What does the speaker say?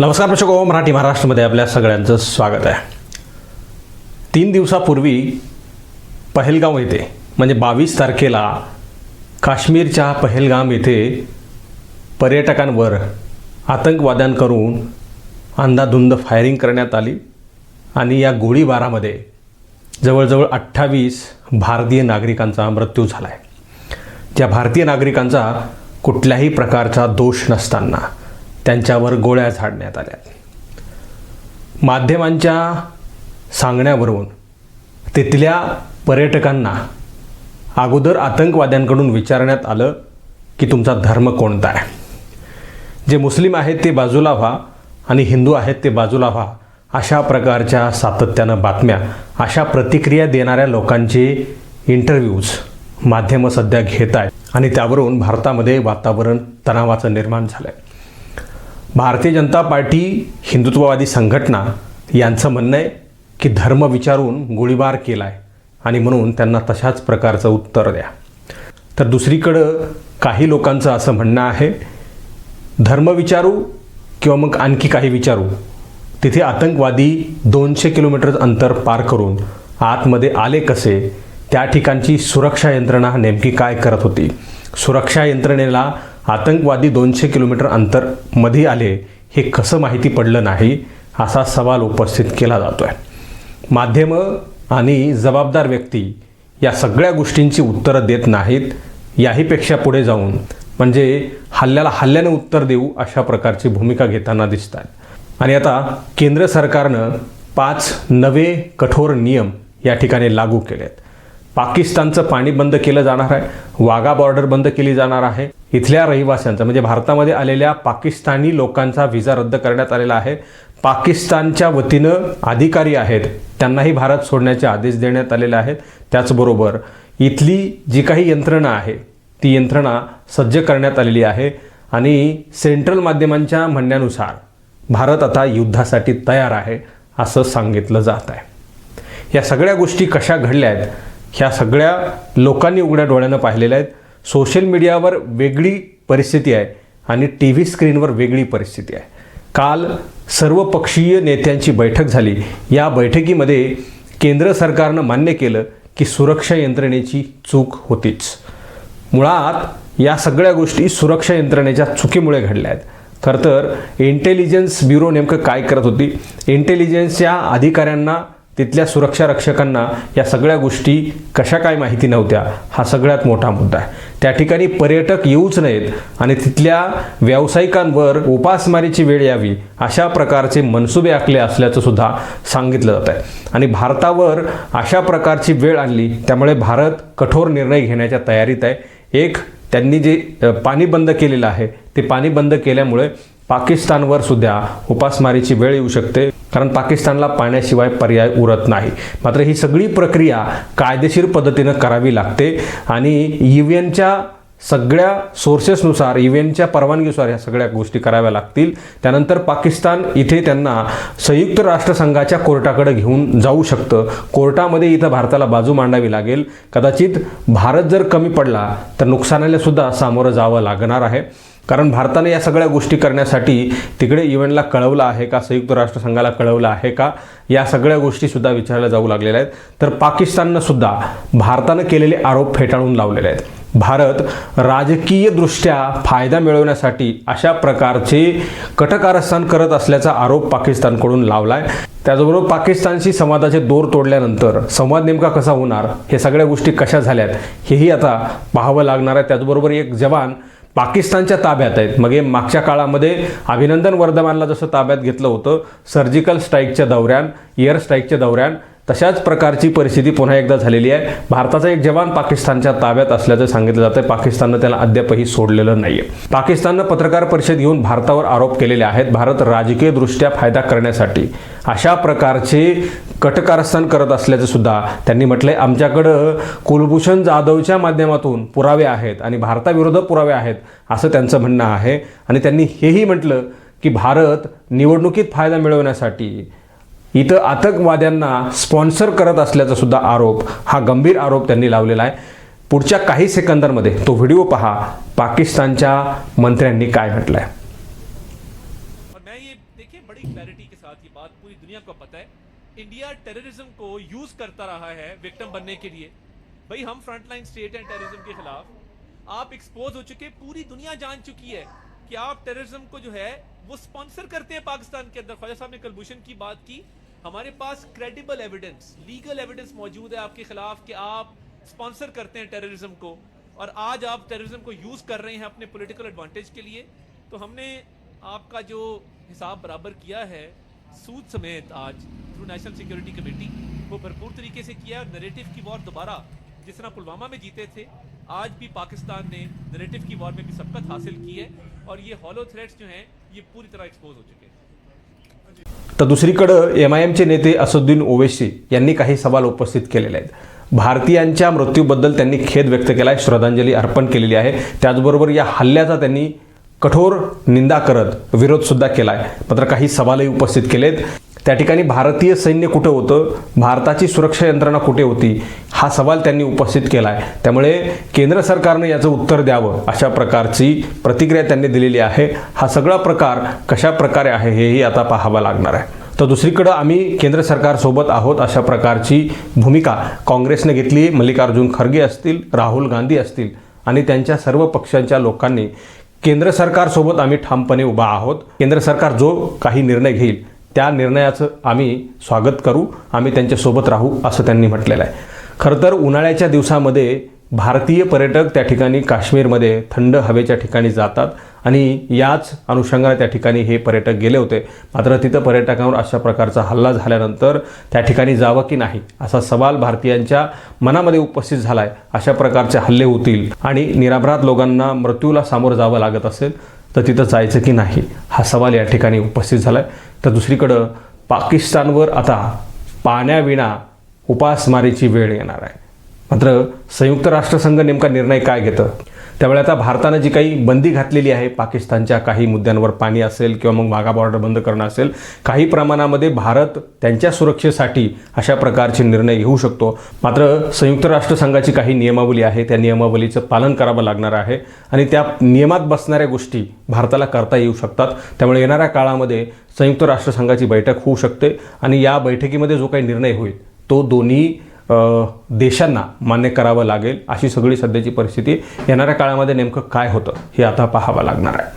नमस्कार प्रेक्षक मराठी महाराष्ट्रामध्ये आपल्या सगळ्यांचं स्वागत आहे. तीन दिवसापूर्वी पहलगाव येथे म्हणजे बावीस तारखेला काश्मीरच्या पहलगाम येथे पर्यटकांवर आतंकवाद्यांकडून अंधाधुंद फायरिंग करण्यात आली आणि या गोळीबारामध्ये जवळजवळ अठ्ठावीस भारतीय नागरिकांचा मृत्यू झाला आहे ज्या भारतीय नागरिकांचा कुठल्याही प्रकारचा दोष नसताना त्यांच्यावर गोळ्या झाडण्यात आल्या माध्यमांच्या सांगण्यावरून तिथल्या पर्यटकांना अगोदर आतंकवाद्यांकडून विचारण्यात आलं की तुमचा धर्म कोणता आहे? जे मुस्लिम आहेत ते बाजूला व्हा आणि हिंदू आहेत ते बाजूला व्हा अशा प्रकारच्या सातत्यानं बातम्या अशा प्रतिक्रिया देणाऱ्या लोकांचे इंटरव्ह्यूज माध्यमं सध्या घेत आहेत आणि त्यावरून भारतामध्ये वातावरण तणावाचं निर्माण झालं आहे भारतीय जनता पार्टी हिंदुत्ववादी संघटना यांचं म्हणणं आहे की धर्म विचारून गोळीबार केला आहे आणि म्हणून त्यांना तशाच प्रकारचं उत्तर द्या. तर दुसरीकडं काही लोकांचं असं म्हणणं आहे धर्म विचारू किंवा मग आणखी काही विचारू तिथे आतंकवादी दोनशे किलोमीटर अंतर पार करून आतमध्ये आले कसे त्या ठिकाणची सुरक्षा यंत्रणा नेमकी काय करत होती? सुरक्षा यंत्रणेला आतंकवादी दोनशे किलोमीटर अंतरमध्ये आले हे कसं माहिती पडलं नाही असा सवाल उपस्थित केला जातो आहे माध्यमं आणि जबाबदार व्यक्ती या सगळ्या गोष्टींची उत्तरं देत नाहीत याहीपेक्षा पुढे जाऊन म्हणजे हल्ल्याला हल्ल्याने उत्तर देऊ अशा प्रकारची भूमिका घेताना दिसतात आणि आता केंद्र सरकारनं पाच नवे कठोर नियम या ठिकाणी लागू केले आहेत पाकिस्तानचं पाणी बंद केलं जाणार आहे वाघा बॉर्डर बंद केली जाणार आहे इथल्या रहिवाशांचा म्हणजे भारतामध्ये आलेल्या पाकिस्तानी लोकांचा व्हिसा रद्द करण्यात आलेला आहे. पाकिस्तानच्या वतीनं अधिकारी आहेत त्यांनाही भारत सोडण्याचे आदेश देण्यात आलेले आहेत. त्याचबरोबर इथली जी काही यंत्रणा आहे ती यंत्रणा सज्ज करण्यात आलेली आहे. आणि सेंट्रल माध्यमांच्या म्हणण्यानुसार भारत आता युद्धासाठी तयार आहे असं सांगितलं जात आहे. या सगळ्या गोष्टी कशा घडल्या आहेत ह्या सगळ्या लोकांनी उघड्या डोळ्यानं पाहिलेल्या आहेत. सोशल मीडियावर वेगळी परिस्थिती आहे आणि टी व्ही स्क्रीनवर वेगळी परिस्थिती आहे. काल सर्वपक्षीय नेत्यांची बैठक झाली. या बैठकीमध्ये केंद्र सरकारनं मान्य केलं की सुरक्षा यंत्रणेची चूक होतीच. मुळात या सगळ्या गोष्टी सुरक्षा यंत्रणेच्या चुकीमुळे घडल्या आहेत. खरं तर इंटेलिजन्स ब्युरो नेमकं काय करत होती? इंटेलिजन्सच्या अधिकाऱ्यांना तिथल्या सुरक्षा रक्षकांना या सगळ्या गोष्टी कशा काय माहिती नव्हत्या हा सगळ्यात मोठा मुद्दा आहे. त्या ठिकाणी पर्यटक येऊच नयेत आणि तिथल्या व्यावसायिकांवर उपासमारीची वेळ यावी अशा प्रकारचे मनसुबे आखले असल्याचं सुद्धा सांगितलं जात आहे आणि भारतावर अशा प्रकारची वेळ आणली त्यामुळे भारत कठोर निर्णय घेण्याच्या तयारीत आहे. एक त्यांनी जे पाणी बंद केलेलं आहे ते पाणी बंद केल्यामुळे पाकिस्तानवर सुद्धा उपासमारीची वेळ येऊ शकते कारण पाकिस्तानला पाण्याशिवाय पर्याय उरत नाही. मात्र ही सगळी प्रक्रिया कायदेशीर पद्धतीनं करावी लागते आणि यू एनच्या सगळ्या सोर्सेसनुसार यू परवानगीनुसार ह्या सगळ्या गोष्टी कराव्या लागतील. त्यानंतर पाकिस्तान इथे त्यांना संयुक्त राष्ट्रसंघाच्या कोर्टाकडे घेऊन जाऊ शकतं. कोर्टामध्ये इथं भारताला बाजू मांडावी लागेल. कदाचित भारत जर कमी पडला तर नुकसानाला सुद्धा सामोरं जावं लागणार आहे. कारण भारताने या सगळ्या गोष्टी करण्यासाठी तिकडे इव्हेंटला कळवलं आहे का संयुक्त राष्ट्रसंघाला कळवलं आहे का या सगळ्या गोष्टीसुद्धा विचारल्या जाऊ लागलेल्या आहेत. तर पाकिस्ताननं सुद्धा भारतानं केलेले आरोप फेटाळून लावलेले आहेत. भारत राजकीयदृष्ट्या फायदा मिळवण्यासाठी अशा प्रकारचे कटकारस्थान करत असल्याचा आरोप पाकिस्तानकडून लावला आहे त्याचबरोबर पाकिस्तानशी संवादाचे दोर तोडल्यानंतर संवाद नेमका कसा होणार हे सगळ्या गोष्टी कशा झाल्यात हेही आता पाहावं लागणार आहे. त्याचबरोबर एक जवान पाकिस्तानच्या ताब्यात आहेत. मग हे मागच्या काळामध्ये अभिनंदन वर्धमानला जसं ताब्यात घेतलं होतं सर्जिकल स्ट्राईकच्या दौऱ्यान एअर स्ट्राईकच्या दौऱ्यान तशाच प्रकारची परिस्थिती पुन्हा एकदा झालेली आहे. भारताचा एक जवान पाकिस्तानच्या ताब्यात असल्याचं सांगितलं जातं पाकिस्ताननं त्याला अद्यापही सोडलेलं नाही आहे पाकिस्ताननं पत्रकार परिषद घेऊन भारतावर आरोप केलेले आहेत. भारत राजकीयदृष्ट्या फायदा करण्यासाठी अशा प्रकारचे कटकारस्थान करत असल्याचं सुद्धा त्यांनी म्हटलंय. आमच्याकडं कुलभूषण जाधवच्या माध्यमातून पुरावे आहेत आणि भारताविरोधात पुरावे आहेत असं त्यांचं म्हणणं आहे. आणि त्यांनी हेही म्हटलं की भारत निवडणुकीत फायदा मिळवण्यासाठी इथं आतंकवाद्यांना स्पॉन्सर करत असल्याचा सुद्धा आरोप, हा गंभीर आरोप त्यांनी लावलेला आहे. पुढच्या काही सेकंदांमध्ये तो व्हिडिओ पहा, पाकिस्तानच्या मंत्र्यांनी काय म्हटलंय. है। इंडिया टेररिज्म को यूज़ करता रहा है विक्टिम बनने के लिए। भाई, हम फ्रंटलाइन स्टेट हैं टेररिज्म के खिलाफ। आप एक्सपोज हो चुके, पूरी दुनिया जान चुकी है कि आप टेररिज्म को जो है, वो स्पॉन्सर करते हैं पाकिस्तान के अंदर। ख्वाजा साहब ने कलभूषण की बात की। हमारे पास क्रेडिबल एविडेंस लीगल एविडेंस मौजूद है आपके खिलाफ कि आप स्पॉन्सर करते हैं टेररिज्म को और आज आप टेररिज्म को यूज़ कर रहे हैं अपने पॉलिटिकल एडवांटेज के लिए। तो हमने आपका जो हिसाब बराबर किया है, सूद समेत आज थ्रू नेशनल सिक्योरिटी कमेटी वो भरपूर तरीके से किया और नरेटिव की वॉर दोबारा जिस तरह पुलवामा में जीते थे, आज भी पाकिस्तान ने नरेटिव की वॉर में भी सबकत हासिल की है और ये हॉलो थ्रेट्स जो हैं, ये पूरी तरह एक्सपोज हो चुके हैं। तर दुसरीकडं एम आय एमचे नेते असुद्दीन ओवेसी यांनी काही सवाल उपस्थित केलेले आहेत. भारतीयांच्या मृत्यूबद्दल त्यांनी खेद व्यक्त केला आहे श्रद्धांजली अर्पण केलेली आहे. त्याचबरोबर या हल्ल्याचा त्यांनी कठोर निंदा करत विरोधसुद्धा केला आहे मात्र काही सवालही उपस्थित केलेत. त्या ठिकाणी भारतीय सैन्य कुठं होतं? भारताची सुरक्षा यंत्रणा कुठे होती? हा सवाल त्यांनी उपस्थित केला आहे त्यामुळे केंद्र सरकारनं याचं उत्तर द्यावं अशा प्रकारची प्रतिक्रिया त्यांनी दिलेली आहे. हा सगळा प्रकार कशा प्रकारे आहे हेही आता पाहावं लागणार आहे. तर दुसरीकडं आम्ही केंद्र सरकारसोबत आहोत अशा प्रकारची भूमिका काँग्रेसने घेतली. मल्लिकार्जुन खरगे असतील राहुल गांधी असतील आणि त्यांच्या सर्व पक्षांच्या लोकांनी केंद्र सरकारसोबत आम्ही ठामपणे उभा आहोत. केंद्र सरकार जो काही निर्णय घेईल त्या निर्णयाचं आम्ही स्वागत करू. आम्ही त्यांच्यासोबत राहू असं त्यांनी म्हटलेलं आहे. खरं तर उन्हाळ्याच्या दिवसामध्ये भारतीय पर्यटक त्या ठिकाणी काश्मीरमध्ये थंड हवेच्या ठिकाणी जातात आणि याच अनुषंगाने त्या ठिकाणी हे पर्यटक गेले होते. मात्र तिथं पर्यटकांवर अशा प्रकारचा हल्ला झाल्यानंतर त्या ठिकाणी जावं की नाही असा सवाल भारतीयांच्या मनामध्ये उपस्थित झाला आहे अशा प्रकारचे हल्ले होतील आणि निरापराध लोकांना मृत्यूला सामोरं जावं लागत असेल तर तिथं जायचं की नाही हा सवाल या ठिकाणी उपस्थित झाला आहे तर दुसरीकडं पाकिस्तानवर आता पाण्याविना उपासमारीची वेळ येणार आहे. मात्र संयुक्त राष्ट्रसंघ नेमका निर्णय काय घेतं? त्यावेळी आता भारतानं जी काही बंदी घातलेली आहे पाकिस्तानच्या काही मुद्द्यांवर पाणी असेल किंवा मग वाघा बॉर्डर बंद करणं असेल काही प्रमाणामध्ये भारत त्यांच्या सुरक्षेसाठी अशा प्रकारचे निर्णय घेऊ शकतो. मात्र संयुक्त राष्ट्रसंघाची काही नियमावली आहे त्या नियमावलीचं पालन करावं लागणार आहे आणि त्या नियमात बसणाऱ्या गोष्टी भारताला करता येऊ शकतात. त्यामुळे येणाऱ्या काळामध्ये संयुक्त राष्ट्रसंघाची बैठक होऊ शकते आणि या बैठकीमध्ये जो काही निर्णय होईल तो दोन्ही देशांना मान्य करावं लागेल अशी सगळी सध्याची परिस्थिती येणाऱ्या काळामध्ये नेमकं काय होतं हे आता पाहावं लागणार आहे.